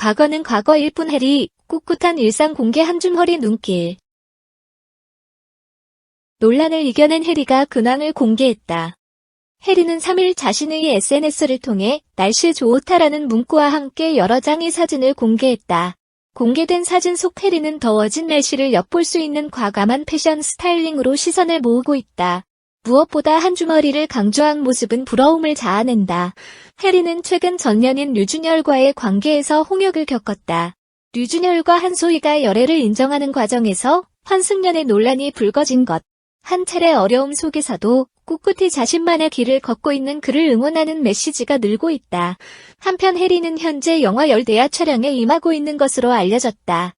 과거는 과거일 뿐 해리, 꿋꿋한 일상 공개 한줌 허리 눈길. 논란을 이겨낸 해리가 근황을 공개했다. 해리는 3일 자신의 SNS를 통해 날씨 좋다라는 문구와 함께 여러 장의 사진을 공개했다. 공개된 사진 속 해리는 더워진 날씨를 엿볼 수 있는 과감한 패션 스타일링으로 시선을 모으고 있다. 무엇보다 한 주머리를 강조한 모습은 부러움을 자아낸다. 해리는 최근 전 연인 류준열과의 관계에서 홍역을 겪었다. 류준열과 한소희가 열애를 인정하는 과정에서 환승연의 논란이 불거진 것. 한 차례 어려움 속에서도 꿋꿋이 자신만의 길을 걷고 있는 그를 응원하는 메시지가 늘고 있다. 한편 해리는 현재 영화 열대야 촬영에 임하고 있는 것으로 알려졌다.